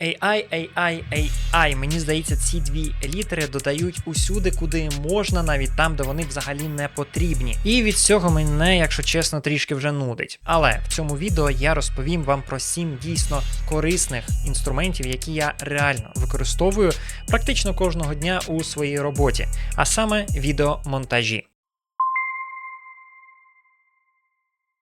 AI, AI, AI. Мені здається, ці дві літери додають усюди, куди можна, навіть там, де вони взагалі не потрібні. І від цього мене, якщо чесно, трішки вже нудить. Але в цьому відео я розповім вам про сім дійсно корисних інструментів, які я реально використовую практично кожного дня у своїй роботі, а саме відеомонтажі.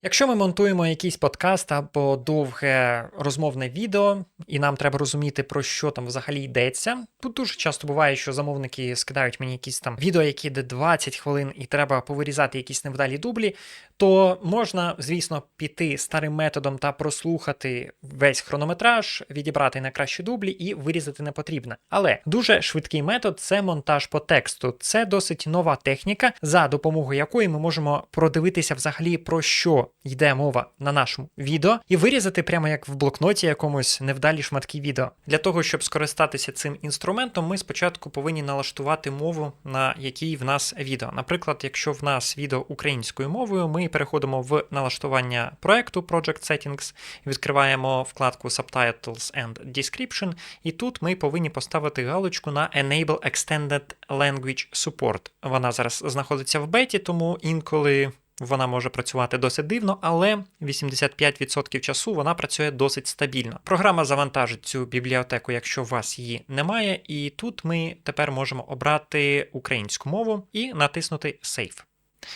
Якщо ми монтуємо якийсь подкаст або довге розмовне відео, і нам треба розуміти, про що там взагалі йдеться, тут дуже часто буває, що замовники скидають мені якісь там відео, які йде 20 хвилин, і треба повирізати якісь невдалі дублі, то можна, звісно, піти старим методом та прослухати весь хронометраж, відібрати найкращі дублі і вирізати не потрібно. Але дуже швидкий метод це монтаж по тексту. Це досить нова техніка, за допомогою якої ми можемо продивитися взагалі про що йде мова на нашому відео, і вирізати прямо як в блокноті якомусь невдалі шматки відео. Для того, щоб скористатися цим інструментом, ми спочатку повинні налаштувати мову, на якій в нас відео. Наприклад, якщо в нас відео українською мовою, ми переходимо в налаштування проекту Project Settings, відкриваємо вкладку Subtitles and Description, і тут ми повинні поставити галочку на Enable Extended Language Support. Вона зараз знаходиться в беті, тому інколи. Вона може працювати досить дивно, але 85% часу вона працює досить стабільно. Програма завантажить цю бібліотеку, якщо у вас її немає, і тут ми тепер можемо обрати українську мову і натиснути Save.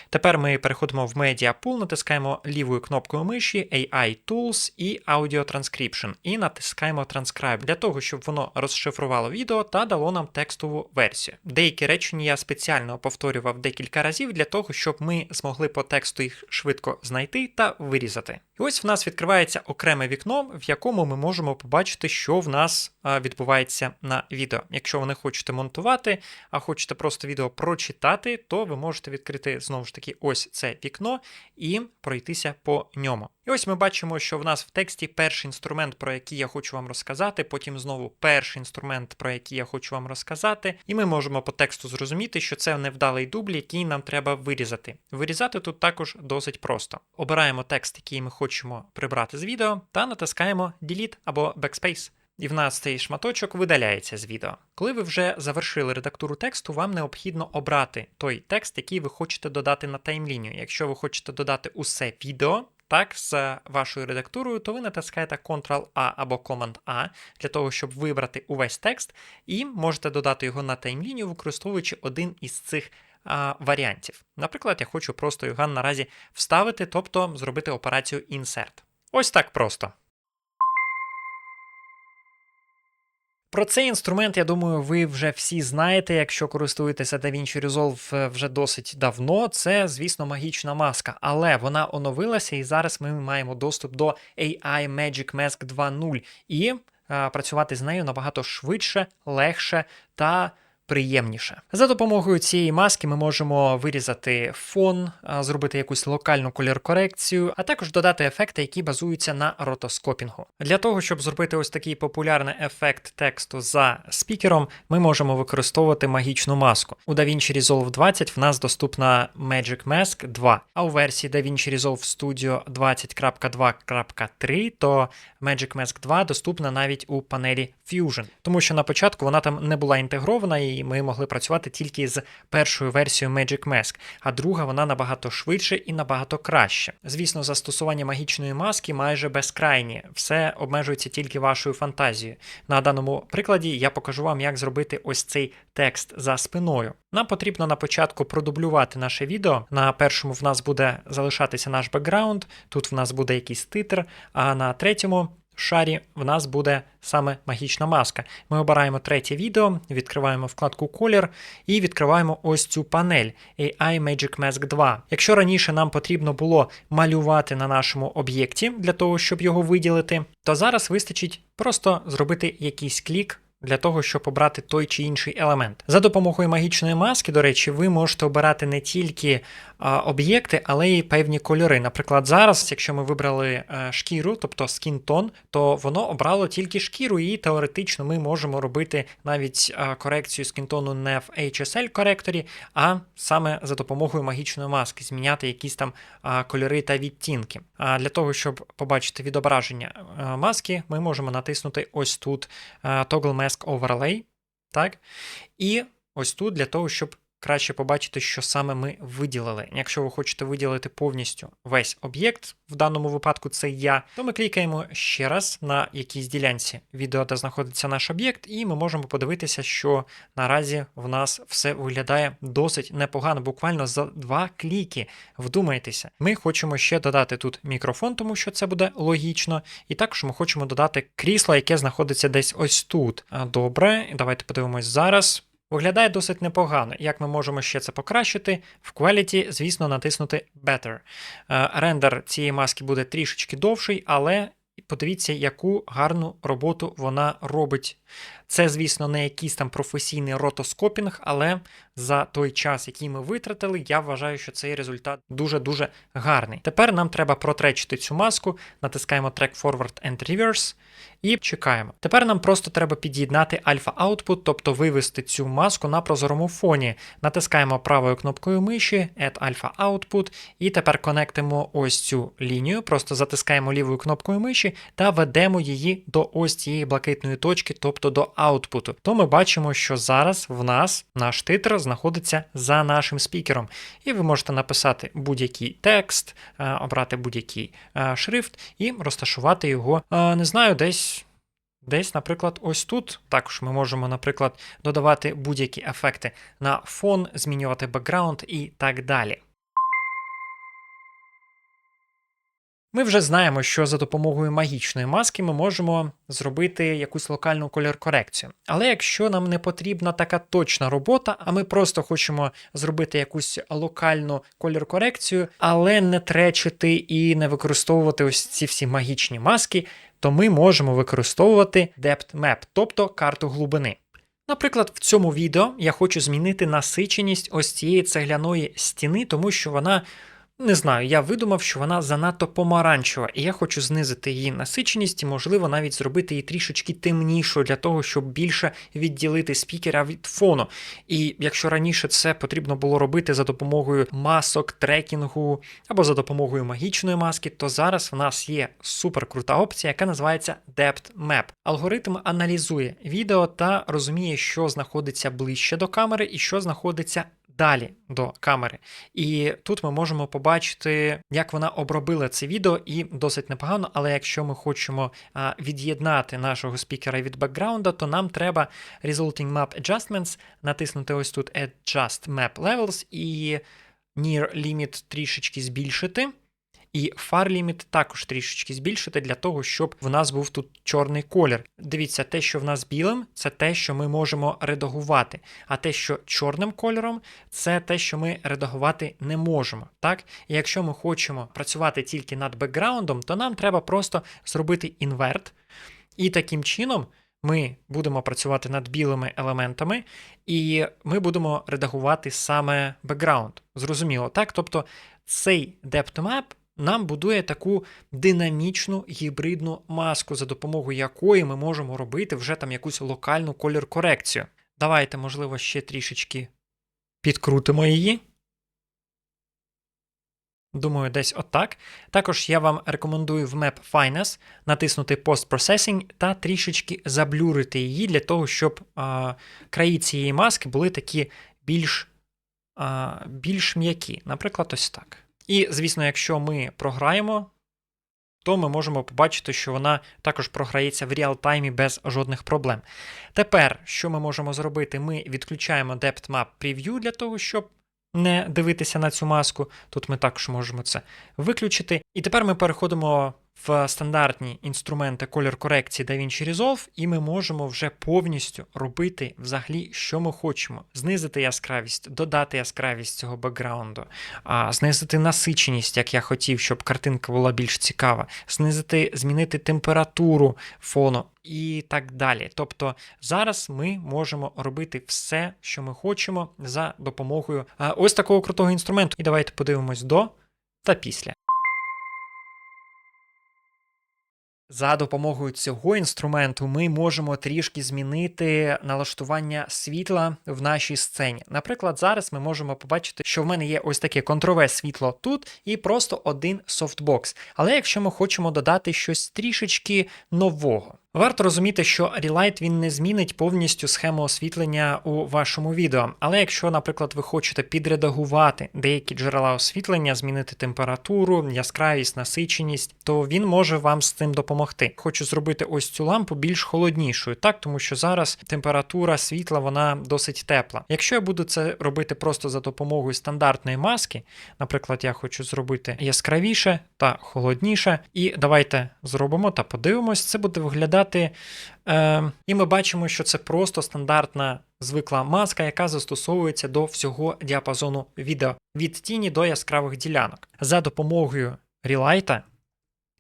Тепер ми переходимо в Media Pool, натискаємо лівою кнопкою миші AI Tools і Audio Transcription і натискаємо Transcribe для того, щоб воно розшифрувало відео та дало нам текстову версію. Деякі речення я спеціально повторював декілька разів для того, щоб ми змогли по тексту їх швидко знайти та вирізати. І ось в нас відкривається окреме вікно, в якому ми можемо побачити, що в нас відбувається на відео. Якщо ви не хочете монтувати, а хочете просто відео прочитати, то ви можете відкрити знову ж таки ось це вікно і пройтися по ньому. І ось ми бачимо, що в нас в тексті перший інструмент, про який я хочу вам розказати, потім знову перший інструмент, про який я хочу вам розказати, і ми можемо по тексту зрозуміти, що це невдалий дубль, який нам треба вирізати. Вирізати тут також досить просто. Обираємо текст, який ми хочемо прибрати з відео, та натискаємо Delete або Backspace. І в нас цей шматочок видаляється з відео. Коли ви вже завершили редактуру тексту, вам необхідно обрати той текст, який ви хочете додати на таймлінію. Якщо ви хочете додати усе відео, так, з вашою редактурою, то ви натискаєте Ctrl-A або Command-A для того, щоб вибрати увесь текст, і можете додати його на таймлінію, використовуючи один із цих а, варіантів. Наприклад, я хочу просто його наразі вставити, тобто зробити операцію Insert. Ось так просто. Про цей інструмент, я думаю, ви вже всі знаєте, якщо користуєтеся DaVinci Resolve вже досить давно. Це, звісно, магічна маска, але вона оновилася, і зараз ми маємо доступ до AI Magic Mask 2.0 і а, працювати з нею набагато швидше, легше та приємніше. За допомогою цієї маски ми можемо вирізати фон, зробити якусь локальну колір-корекцію, а також додати ефекти, які базуються на ротоскопінгу. Для того, щоб зробити ось такий популярний ефект тексту за спікером, ми можемо використовувати магічну маску. У DaVinci Resolve 20 в нас доступна Magic Mask 2, а у версії DaVinci Resolve Studio 20.2.3 то Magic Mask 2 доступна навіть у панелі Fusion, тому що на початку вона там не була інтегрована і ми могли працювати тільки з першою версією Magic Mask, а друга вона набагато швидше і набагато краще. Звісно, застосування магічної маски майже безкрайнє, все обмежується тільки вашою фантазією. На даному прикладі я покажу вам, як зробити ось цей текст за спиною. Нам потрібно на початку продублювати наше відео. На першому в нас буде залишатися наш бекграунд, тут в нас буде якийсь титр, а на третьому шарі в нас буде саме магічна маска. Ми обираємо третє відео, відкриваємо вкладку колір і відкриваємо ось цю панель AI Magic Mask 2. Якщо раніше нам потрібно було малювати на нашому об'єкті для того, щоб його виділити, то зараз вистачить просто зробити якийсь клік для того, щоб обрати той чи інший елемент. За допомогою магічної маски, до речі, ви можете обирати не тільки об'єкти, але й певні кольори. Наприклад, зараз, якщо ми вибрали е, шкіру, тобто tone, то воно обрало тільки шкіру, і теоретично ми можемо робити навіть а, корекцію скінтону не в HSL коректорі, а саме за допомогою магічної маски, зміняти якісь там кольори та відтінки. А для того, щоб побачити відображення а, маски, ми можемо натиснути ось тут Toggle Overlay. Так? І ось тут для того, щоб краще побачити, що саме ми виділили. Якщо ви хочете виділити повністю весь об'єкт, в даному випадку це я, то ми клікаємо ще раз на якійсь ділянці відео, де знаходиться наш об'єкт, і ми можемо подивитися, що наразі в нас все виглядає досить непогано, буквально за два кліки. Вдумайтеся, ми хочемо ще додати тут мікрофон, тому що це буде логічно. І також ми хочемо додати крісло, яке знаходиться десь ось тут. Добре, давайте подивимось зараз. Виглядає досить непогано. Як ми можемо ще це покращити? В Quality, звісно, натиснути Better. Е, Рендер цієї маски буде трішечки довший, але подивіться, яку гарну роботу вона робить. Це, звісно, не якийсь там професійний ротоскопінг, але за той час, який ми витратили, я вважаю, що цей результат дуже-дуже гарний. Тепер нам треба протречити цю маску, натискаємо Track Forward and Reverse і чекаємо. Тепер нам просто треба під'єднати Output, тобто вивести цю маску на прозорому фоні. Натискаємо правою кнопкою миші Add Alpha Output, і тепер конектимо ось цю лінію, просто затискаємо лівою кнопкою миші та ведемо її до ось цієї блакитної точки, тобто до аутпуту. То ми бачимо, що зараз в нас наш титр знаходиться за нашим спікером. І ви можете написати будь-який текст, е, обрати будь-який е, шрифт і розташувати його, е, не знаю, десь. Десь, наприклад, ось тут також ми можемо, наприклад, додавати будь-які ефекти на фон, змінювати бекграунд і так далі. Ми вже знаємо, що за допомогою магічної маски ми можемо зробити якусь локальну кольор-корекцію. Але якщо нам не потрібна така точна робота, а ми просто хочемо зробити якусь локальну кольор-корекцію, але не тречити і не використовувати ось ці всі магічні маски, то ми можемо використовувати Depth Map, тобто карту глибини. Наприклад, в цьому відео я хочу змінити насиченість ось цієї цегляної стіни, тому що вона. Не знаю, я видумав, що вона занадто помаранчева, і я хочу знизити її насиченість і, можливо, навіть зробити її трішечки темнішою для того, щоб більше відділити спікера від фону. І якщо раніше це потрібно було робити за допомогою масок, трекінгу або за допомогою магічної маски, то зараз в нас є суперкрута опція, яка називається Depth Map. Алгоритм аналізує відео та розуміє, що знаходиться ближче до камери і що знаходиться далі до камери. І тут ми можемо побачити, як вона обробила це відео, і досить непогано. Але якщо ми хочемо від'єднати нашого спікера від бекграунда, то нам треба Resulting Map Adjustments, натиснути ось тут Adjust Map Levels і Near Limit трішечки збільшити. І far limit також трішечки збільшити для того, щоб в нас був тут чорний колір. Дивіться, те, що в нас білим, це те, що ми можемо редагувати. А те, що чорним кольором, це те, що ми редагувати не можемо. Так? І якщо ми хочемо працювати тільки над бекграундом, то нам треба просто зробити інверт. І таким чином. Ми будемо працювати над білими елементами, і ми будемо редагувати саме бекграунд. Зрозуміло, так? Тобто цей depth map нам будує таку динамічну гібридну маску, за допомогою якої ми можемо робити вже там якусь локальну колір-корекцію. Давайте, можливо, ще трішечки підкрутимо її. Думаю, десь отак. Також я вам рекомендую в Map Finance натиснути Post Processing та трішечки заблюрити її для того, щоб а, краї цієї маски були такі більш, а, більш м'які. Наприклад, ось так. І, звісно, якщо ми програємо, то ми можемо побачити, що вона також програється в реал-таймі без жодних проблем. Тепер, що ми можемо зробити? Ми відключаємо Depth Map Preview для того, щоб не дивитися на цю маску. Тут ми також можемо це виключити. І тепер ми переходимо в стандартні інструменти колір корекції DaVinci Resolve, і ми можемо вже повністю робити взагалі, що ми хочемо: знизити яскравість, додати яскравість цього бекграунду, знизити насиченість, як я хотів, щоб картинка була більш цікава, знизити, змінити температуру фону. І так далі. Тобто зараз ми можемо робити все, що ми хочемо, за допомогою ось такого крутого інструменту. І давайте подивимось до та після. За допомогою цього інструменту ми можемо трішки змінити налаштування світла в нашій сцені. Наприклад, зараз ми можемо побачити, що в мене є ось таке контрове світло тут і просто один софтбокс. Але якщо ми хочемо додати щось трішечки нового. Варто розуміти, що Relight він не змінить повністю схему освітлення у вашому відео. Але якщо, наприклад, ви хочете підредагувати деякі джерела освітлення, змінити температуру, яскравість, насиченість, то він може вам з цим допомогти. Хочу зробити ось цю лампу більш холоднішою, так тому що зараз температура світла вона досить тепла. Якщо я буду це робити просто за допомогою стандартної маски, наприклад, я хочу зробити яскравіше та холодніше, і давайте зробимо та подивимось, це буде виглядати. Е, і ми бачимо, що це просто стандартна звикла маска, яка застосовується до всього діапазону відео від тіні до яскравих ділянок. За допомогою Relight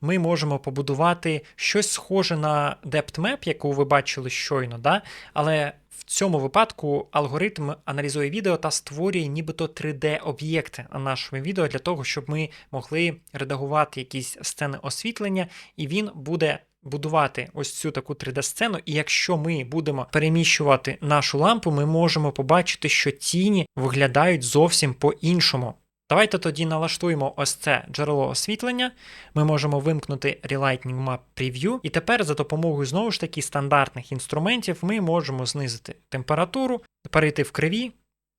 ми можемо побудувати щось схоже на Depth яку ви бачили щойно, да? але в цьому випадку алгоритм аналізує відео та створює нібито 3D-об'єкти на нашому відео для того, щоб ми могли редагувати якісь сцени освітлення, і він буде будувати ось цю таку 3D-сцену, і якщо ми будемо переміщувати нашу лампу, ми можемо побачити, що тіні виглядають зовсім по-іншому. Давайте тоді налаштуємо ось це джерело освітлення. Ми можемо вимкнути Relighting Map Preview, і тепер за допомогою знову ж таки стандартних інструментів ми можемо знизити температуру, перейти в криві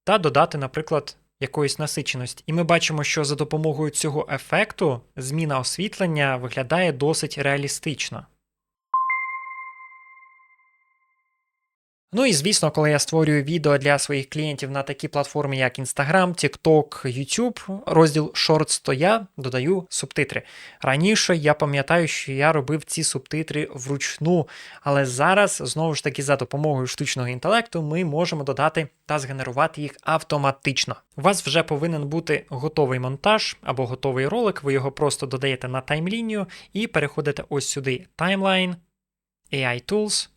та додати, наприклад, якоїсь насиченості. І ми бачимо, що за допомогою цього ефекту зміна освітлення виглядає досить реалістично. Ну і звісно, коли я створюю відео для своїх клієнтів на такі платформи, як Instagram, TikTok, YouTube, розділ Shorts, то я додаю субтитри. Раніше я пам'ятаю, що я робив ці субтитри вручну, але зараз, знову ж таки, за допомогою штучного інтелекту, ми можемо додати та згенерувати їх автоматично. У вас вже повинен бути готовий монтаж або готовий ролик, ви його просто додаєте на таймлінію і переходите ось сюди: Timeline, AI Tools.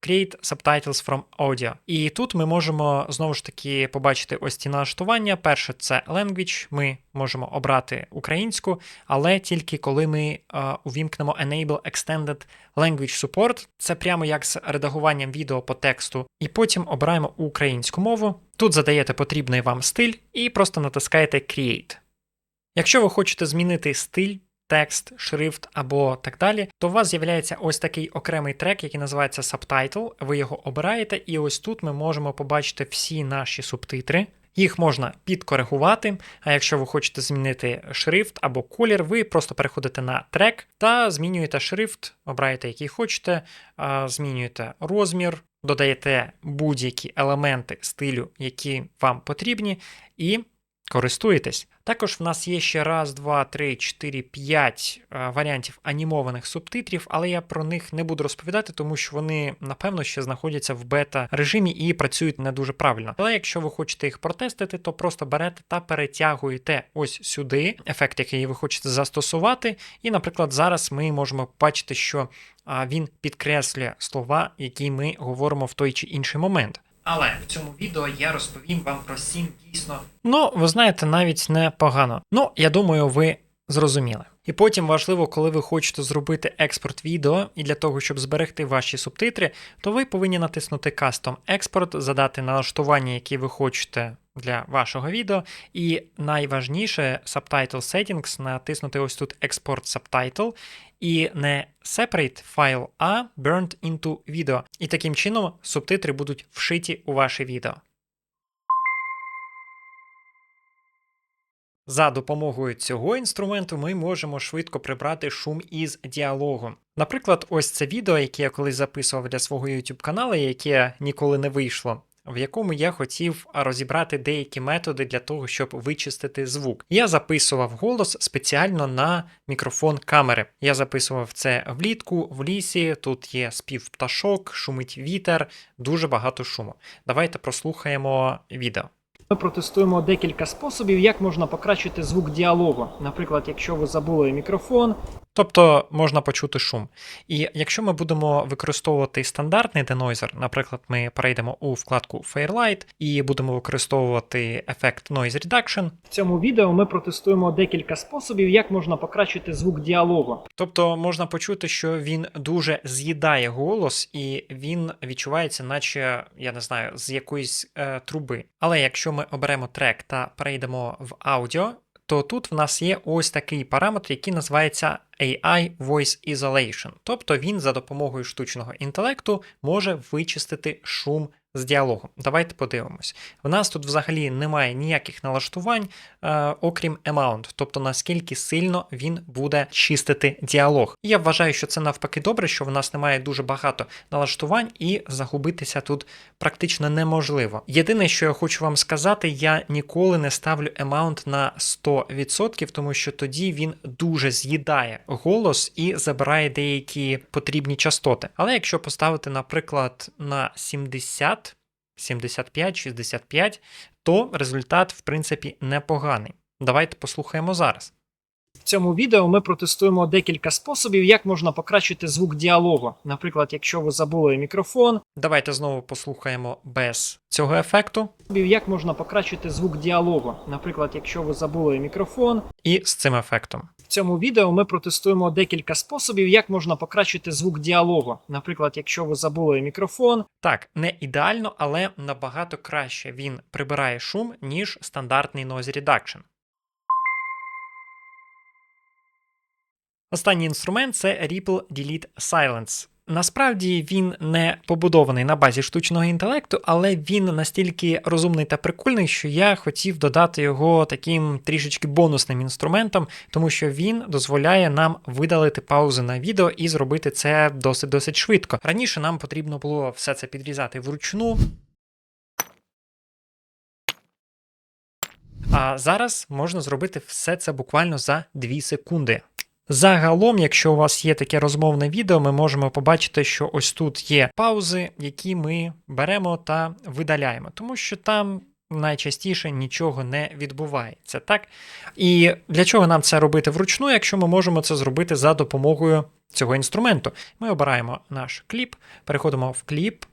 Create Subtitles from Audio. І тут ми можемо знову ж таки побачити ось ці налаштування. Перше це language, ми можемо обрати українську, але тільки коли ми uh, увімкнемо Enable Extended Language Support. Це прямо як з редагуванням відео по тексту. І потім обираємо українську мову. Тут задаєте потрібний вам стиль і просто натискаєте Create. Якщо ви хочете змінити стиль, текст, шрифт або так далі, то у вас з'являється ось такий окремий трек, який називається Subtitle. Ви його обираєте, і ось тут ми можемо побачити всі наші субтитри. Їх можна підкоригувати, а якщо ви хочете змінити шрифт або колір, ви просто переходите на трек та змінюєте шрифт, обираєте, який хочете, змінюєте розмір, додаєте будь-які елементи стилю, які вам потрібні, і користуєтесь. Також в нас є ще раз, два, три, чотири, п'ять е, варіантів анімованих субтитрів, але я про них не буду розповідати, тому що вони, напевно, ще знаходяться в бета-режимі і працюють не дуже правильно. Але якщо ви хочете їх протестити, то просто берете та перетягуєте ось сюди ефект, який ви хочете застосувати. І, наприклад, зараз ми можемо бачити, що він підкреслює слова, які ми говоримо в той чи інший момент. Але в цьому відео я розповім вам про сім дійсно. Ну, ви знаєте, навіть непогано. Ну, я думаю, ви зрозуміли. І потім важливо, коли ви хочете зробити експорт відео, і для того, щоб зберегти ваші субтитри, то ви повинні натиснути Custom Export, задати налаштування, які ви хочете для вашого відео. І найважніше Subtitle Settings натиснути ось тут Export Subtitle і не Separate файл, а Burned into Video. І таким чином субтитри будуть вшиті у ваше відео. За допомогою цього інструменту ми можемо швидко прибрати шум із діалогу. Наприклад, ось це відео, яке я колись записував для свого YouTube каналу, яке ніколи не вийшло в якому я хотів розібрати деякі методи для того, щоб вичистити звук. Я записував голос спеціально на мікрофон камери. Я записував це влітку, в лісі. Тут є спів пташок, шумить вітер, дуже багато шуму. Давайте прослухаємо відео. Ми протестуємо декілька способів, як можна покращити звук діалогу. Наприклад, якщо ви забули мікрофон. Тобто можна почути шум. І якщо ми будемо використовувати стандартний денойзер, наприклад, ми перейдемо у вкладку Fairlight і будемо використовувати ефект Noise Reduction. В цьому відео ми протестуємо декілька способів, як можна покращити звук діалогу. Тобто можна почути, що він дуже з'їдає голос, і він відчувається, наче я не знаю, з якоїсь е, труби. Але якщо ми оберемо трек та перейдемо в аудіо, то тут в нас є ось такий параметр, який називається AI Voice Isolation. Тобто він за допомогою штучного інтелекту може вичистити шум з діалогу. Давайте подивимось. В нас тут взагалі немає ніяких налаштувань, е, окрім amount, тобто наскільки сильно він буде чистити діалог. І я вважаю, що це навпаки добре, що в нас немає дуже багато налаштувань, і загубитися тут практично неможливо. Єдине, що я хочу вам сказати, я ніколи не ставлю amount на 100%, тому що тоді він дуже з'їдає голос і забирає деякі потрібні частоти. Але якщо поставити, наприклад, на 70, 75, 65, то результат, в принципі, непоганий. Давайте послухаємо зараз. В цьому відео ми протестуємо декілька способів, як можна покращити звук діалогу. Наприклад, якщо ви забули мікрофон. Давайте знову послухаємо без цього ефекту. Як можна покращити звук діалогу. Наприклад, якщо ви забули мікрофон. І з цим ефектом. В цьому відео ми протестуємо декілька способів, як можна покращити звук діалогу. Наприклад, якщо ви забули мікрофон. Так, не ідеально, але набагато краще він прибирає шум, ніж стандартний noise reduction. Останній інструмент це Ripple Delete Silence. Насправді він не побудований на базі штучного інтелекту, але він настільки розумний та прикольний, що я хотів додати його таким трішечки бонусним інструментом, тому що він дозволяє нам видалити паузи на відео і зробити це досить досить швидко. Раніше нам потрібно було все це підрізати вручну. А зараз можна зробити все це буквально за 2 секунди. Загалом, якщо у вас є таке розмовне відео, ми можемо побачити, що ось тут є паузи, які ми беремо та видаляємо, тому що там. Найчастіше нічого не відбувається, так? І для чого нам це робити вручну, якщо ми можемо це зробити за допомогою цього інструменту? Ми обираємо наш кліп, переходимо в кліп,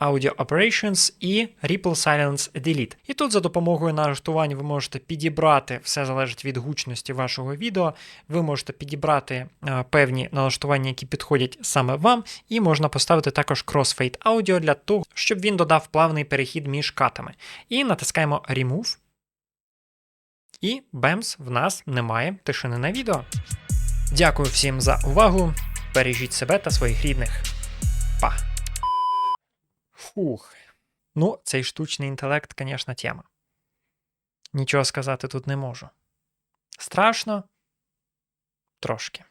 Audio Operations і Ripple Silence Delete. І тут за допомогою налаштувань ви можете підібрати, все залежить від гучності вашого відео. Ви можете підібрати е, певні налаштування, які підходять саме вам, і можна поставити також Crossfade Audio для того, щоб він додав плавний перехід між катами. І натискаємо Remove. І бемс, в нас немає тишини на відео. Дякую всім за увагу. Бережіть себе та своїх рідних. Па! Фух. Ну, цей штучний інтелект, звісно, тема. Нічого сказати тут не можу. Страшно? Трошки.